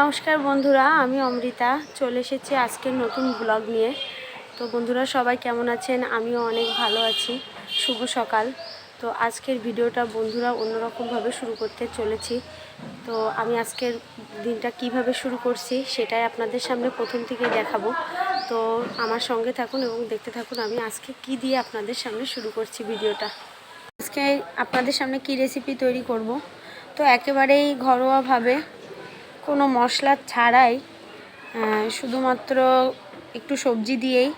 নমস্কার বন্ধুরা, আমি অমৃতা। চলে এসেছি আজকের নতুন ব্লগ নিয়ে। তো বন্ধুরা, সবাই কেমন আছেন? আমিও অনেক ভালো আছি। শুভ সকাল। তো আজকের ভিডিওটা বন্ধুরা অন্যরকমভাবে শুরু করতে চলেছি। তো আমি আজকের দিনটা কীভাবে শুরু করছি, সেটাই আপনাদের সামনে প্রথম থেকে দেখাবো। তো আমার সঙ্গে থাকুন এবং দেখতে থাকুন আমি আজকে কি দিয়ে আপনাদের সামনে শুরু করছি ভিডিওটা। আজকে আপনাদের সামনে কি রেসিপি তৈরি করব? তো একেবারেই ঘরোয়াভাবে কোনো মশলা ছাড়াই শুধুমাত্র একটু সবজি দিয়েই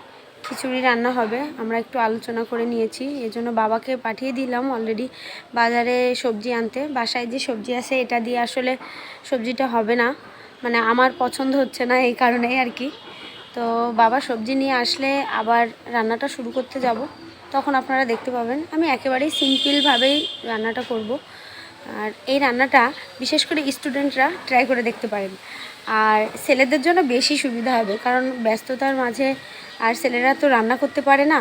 খিচুড়ি রান্না হবে। আমরা একটু আলোচনা করে নিয়েছি। এজন্য বাবাকে পাঠিয়ে দিলাম অলরেডি বাজারে সবজি আনতে। বাসায় যে সবজি আছে, এটা দিয়ে আসলে সবজিটা হবে না। মানে আমার পছন্দ হচ্ছে না এই কারণেই আর কি। তো বাবা সবজি নিয়ে আসলে আবার রান্নাটা শুরু করতে যাব। তখন আপনারা দেখতে পাবেন, আমি একেবারেই সিম্পলভাবেই রান্নাটা করব। আর এই রান্নাটা বিশেষ করে স্টুডেন্টরা ট্রাই করে দেখতে পারেন। আর ছেলেদের জন্য বেশি সুবিধা হবে, কারণ ব্যস্ততার মাঝে আর ছেলেরা তো রান্না করতে পারে না।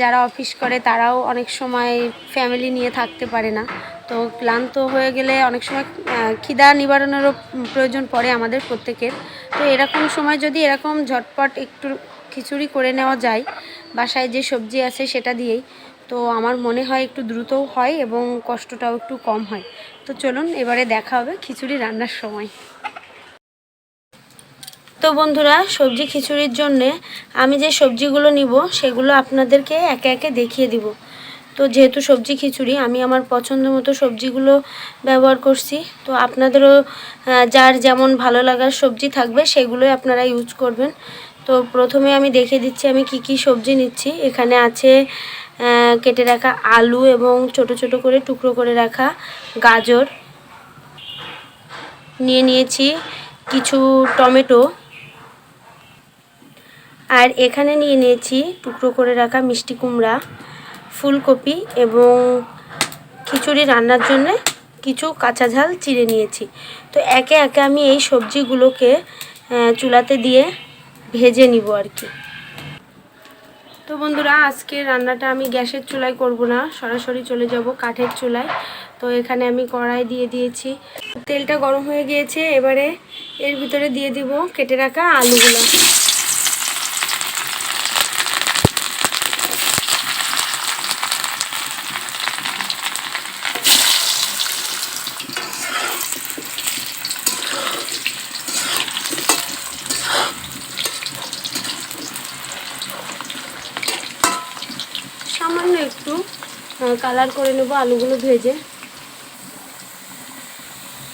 যারা অফিস করে তারাও অনেক সময় ফ্যামিলি নিয়ে থাকতে পারে না। তো ক্লান্ত হয়ে গেলে অনেক সময় খিদা নিবারণেরও প্রয়োজন পড়ে আমাদের প্রত্যেকের। তো এরকম সময় যদি এরকম ঝটপট একটু খিচুড়ি করে নেওয়া যায়। বাসায় যে সবজি আছে সেটা দিয়েই। তো আমার মনে হয় একটু দ্রুতও হয় এবং কষ্টটাও একটু কম হয়। তো চলুন, এবারে দেখা হবে খিচুড়ি রান্নার সময়। তো বন্ধুরা, সবজি খিচুড়ির জন্যে আমি যে সবজিগুলো নিব, সেগুলো আপনাদেরকে একে একে দেখিয়ে দিব। তো যেহেতু সবজি খিচুড়ি, আমি আমার পছন্দ মতো সবজিগুলো ব্যবহার করছি। তো আপনাদেরও যার যেমন ভালো লাগার সবজি থাকবে, সেগুলোই আপনারা ইউজ করবেন। তো প্রথমে আমি দেখে দিচ্ছি আমি কি কি সবজি নিচ্ছি। এখানে আছে কেটে রাখা আলু এবং ছোট ছোট করে টুকরো করে রাখা গাজর। নিয়ে নিয়েছি কিছু টমেটো। আর এখানে নিয়ে নিয়েছি টুকরো করে রাখা মিষ্টি কুমড়া, ফুলকপি এবং খিচুড়ি রান্নার জন্য কিছু কাঁচা ঝাল চিড়ে নিয়েছি। তো একে একে আমি এই সবজিগুলোকে চুলাতে দিয়ে ভেজে নিব আর কি। তো বন্ধুরা, আজকে রান্নাটা আমি গ্যাসের চুলায় করব না, সরাসরি চলে যাব কাঠের চুলায়। তো এখানে আমি কড়াই দিয়ে দিয়েছি। তেলটা গরম হয়ে গিয়েছে, এবারে এর ভিতরে দিয়ে দিব কেটে রাখা আলুগুলো। সামান্য একটু কালার করে নেব আলুগুলো ভেজে।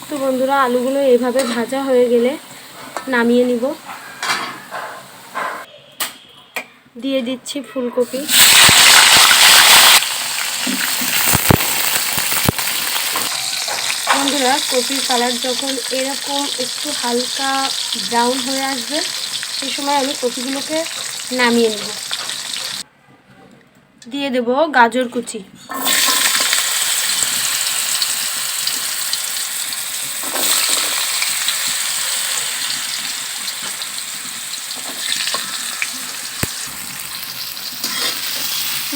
তো বন্ধুরা, আলুগুলো এইভাবে ভাজা হয়ে গেলে নামিয়ে নিব। দিয়ে দিচ্ছি ফুলকপি। বন্ধুরা, কপির কালার যখন এরকম একটু হালকা ব্রাউন হয়ে আসবে, সেই সময় আমি কপিগুলোকে নামিয়ে নেব। দিয়ে দেব গাজর কুচি।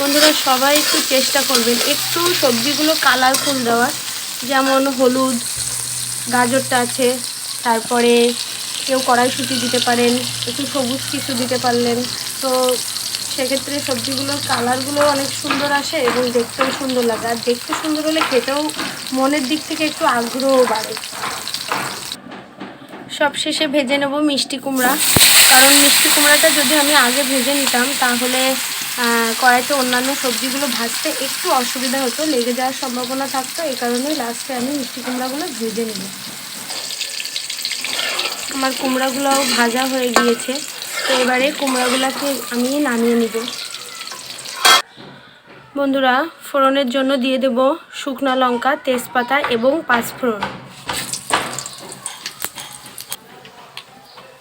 বন্ধুরা, সবাই একটু চেষ্টা করবেন একটু সবজিগুলো কালারফুল দেওয়ার। যেমন হলুদ, গাজরটা আছে, তারপরে কেউ কড়াইশুঁটি দিতে পারেন, একটু সবুজ কিছু দিতে পারলেন। তো সেক্ষেত্রে সবজিগুলোর কালারগুলো অনেক সুন্দর আসে এবং দেখতেও সুন্দর লাগে। আর দেখতে সুন্দর হলে খেতেও মনের দিক থেকে একটু আগ্রহ বাড়ে। সব শেষে ভেজে নেব মিষ্টি কুমড়া। কারণ মিষ্টি কুমড়াটা যদি আমি আগে ভেজে নিতাম, তাহলে কড়াইতে অন্যান্য সবজিগুলো ভাজতে একটু অসুবিধা হতো, লেগে যাওয়ার সম্ভাবনা থাকতো। এই কারণেই লাস্টে আমি মিষ্টি কুমড়াগুলো ভেজে নেব। আমার কুমড়াগুলোও ভাজা হয়ে গিয়েছে। তো এবারে কুমড়াগুলোকে আমি নামিয়ে নিব। বন্ধুরা, ফোড়নের জন্য দিয়ে দেব শুকনো লঙ্কা, তেজপাতা এবং পাঁচফোড়ন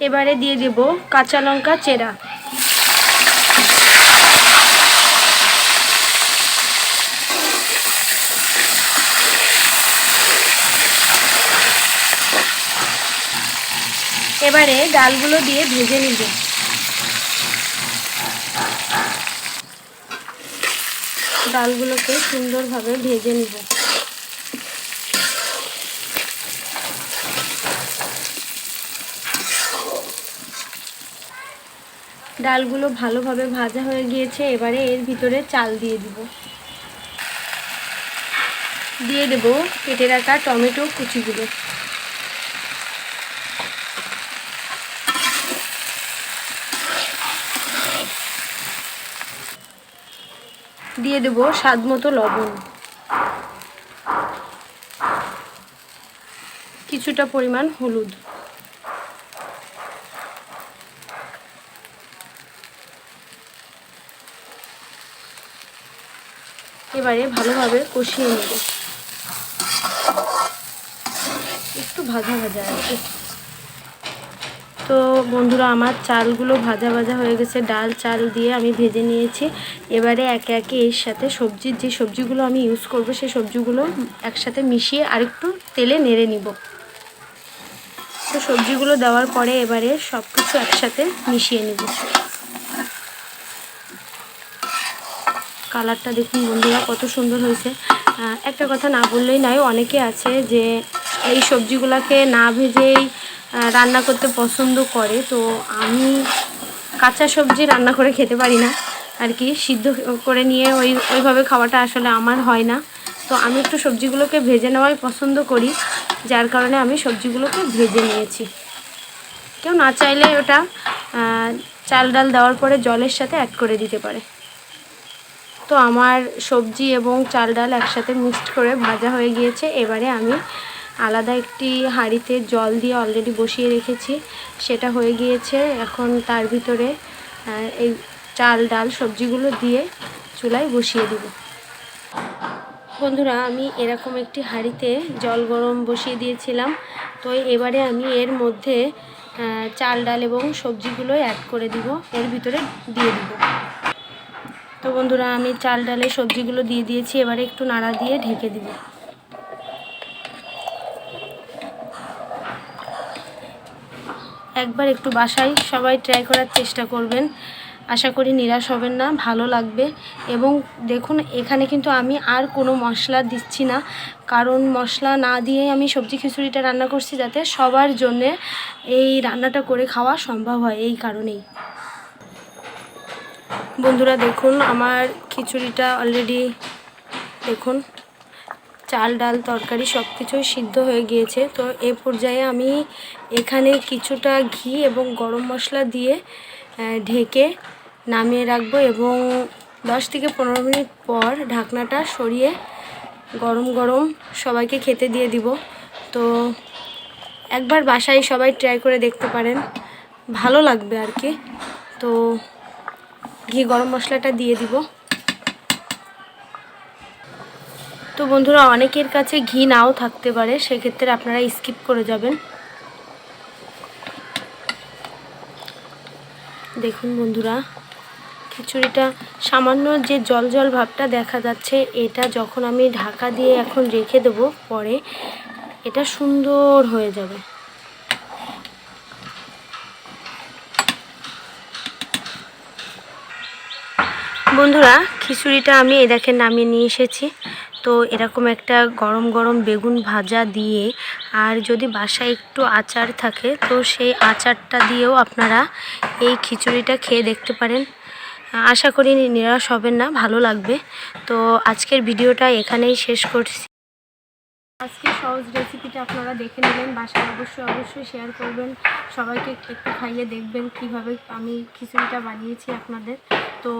এবারে দিয়ে দেব কাঁচা লঙ্কা চেরা। এবারে ডালগুলো দিয়ে ভেজে নিব। ডালগুলোকে সুন্দরভাবে ভেজে নিব। ডালগুলো ভালোভাবে ভাজা হয়ে গিয়েছে, এবারে এর ভিতরে চাল দিয়ে দিব। দিয়ে দেবো কেটে রাখা টমেটো কুচিগুলো। দিয়ে দেব স্বাদ মতো লবণ। কিছুটা পরিমাণ হলুদ। এবারে ভালোভাবে কষিয়ে নেব। একটু ভাজা ভাজা কি তো বন্ধুরা, আমার চালগুলো ভাজা ভাজা হয়ে গেছে। ডাল, চাল দিয়ে আমি ভেজে নিয়েছি। এবারে একে একে এর সাথে সবজির যে সবজিগুলো আমি ইউজ করব, সেই সবজিগুলো একসাথে মিশিয়ে আরেকটু তেলে নেড়ে নিব। তো সবজিগুলো দেওয়ার পরে এবারে সব কিছু একসাথে মিশিয়ে নেব। কালারটা দেখুন বন্ধুরা, কত সুন্দর হয়েছে। একটা কথা না বললেই নয়, অনেকে আছে যে এই সবজিগুলোকে না ভেজেই রান্না করতে পছন্দ করে, তো আমি কাঁচা সবজি রান্না করে খেতে পারি না, আর কি, সিদ্ধ করে নিয়ে ওই, ওইভাবে খাওয়াটা আসলে আমার হয় না। তো আমি একটু সবজিগুলোকে ভেজে নেওয়াই পছন্দ করি, যার কারণে আমি সবজিগুলোকে ভেজে নিয়েছি। কেউ না চাইলে ওটা চাল ডাল দেওয়ার পরে জলের সাথে অ্যাড করে দিতে পারে। তো আমার সবজি এবং চাল ডাল একসাথে মিক্সড করে ভাজা হয়ে গিয়েছে, এবারে আমি আলাদা একটি হাঁড়িতে জল দিয়ে অলরেডি বসিয়ে রেখেছি। সেটা হয়ে গিয়েছে এখন তার ভিতরে এই চাল, ডাল সবজিগুলো দিয়ে চুলায় বসিয়ে দিব। বন্ধুরা, আমি এরকম একটি হাঁড়িতে জল গরম বসিয়ে দিয়েছিলাম। তো এবারে আমি এর মধ্যে চাল, ডাল এবং সবজিগুলো অ্যাড করে দিব। এর ভিতরে দিয়ে দিব। তো বন্ধুরা, আমি চাল ডালে সবজিগুলো দিয়ে দিয়েছি। এবারে একটু নাড়া দিয়ে ঢেকে দিব। একবার একটু বাসায় সবাই ট্রাই করার চেষ্টা করবেন। আশা করি নিরাশ হবেন না, ভালো লাগবে। এবং দেখুন, এখানে কিন্তু আমি আর কোনো মশলা দিচ্ছি না। কারণ মশলা না দিয়ে আমি সবজি খিচুড়িটা রান্না করছি যাতে সবার জন্যে এই রান্নাটা করে খাওয়া সম্ভব হয় এই কারণেই। বন্ধুরা, দেখুন, আমার খিচুড়িটা অলরেডি দেখুন। চাল, ডাল, তরকারি সব কিছুই সিদ্ধ হয়ে গিয়েছে। তো এ পর্যায়ে আমি এখানে কিছুটা ঘি এবং গরম মশলা দিয়ে ঢেকে নামিয়ে রাখব এবং দশ থেকে পনেরো মিনিট পর ঢাকনাটা সরিয়ে গরম গরম সবাইকে খেতে দিয়ে দিব। তো একবার বাসায় সবাই ট্রাই করে দেখতে পারেন, ভালো লাগবে আর কি। তো ঘি গরম মশলাটা দিয়ে দিব। তো বন্ধুরা, অনেকের কাছে ঘি নাও থাকতে পারে, সেক্ষেত্রে আপনারা স্কিপ করে যাবেন। দেখুন বন্ধুরা, খিচুড়িটা সামান্য যে জল জল ভাবটা দেখা যাচ্ছে, এটা যখন আমি ঢাকা দিয়ে এখন রেখে দেবো, পরে এটা সুন্দর হয়ে যাবে। বন্ধুরা, খিচুড়িটা আমি এ দেখেন নামিয়ে নিয়ে এসেছি। তো এরকম একটা গরম গরম বেগুন ভাজা দিয়ে আর যদি বাসায় একটু আচার থাকে, তো সেই আচারটা দিয়েও আপনারা এই খিচুড়িটা খেয়ে দেখতে পারেন। আশা করি নিরাশ হবেন না, ভালো লাগবে। তো আজকের ভিডিওটা এখানেই শেষ করছি। আজকে সহজ রেসিপিটা আপনারা দেখে নেবেন, বাসায় অবশ্যই অবশ্যই শেয়ার করবেন। সবাইকে একটু খাইয়ে দেখবেন কীভাবে আমি খিচুড়িটা বানিয়েছি আপনাদের। তো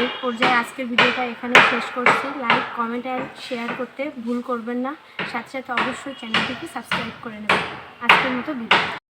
এই পর্যায়ে আজকের ভিডিওটা এখানে শেষ করছি। লাইক কমেন্ট আর শেয়ার করতে ভুল করবেন না। সাথে সাথে অবশ্যই চ্যানেলটিকে সাবস্ক্রাইব করে নেবেন। আজকের মতো বিদায়।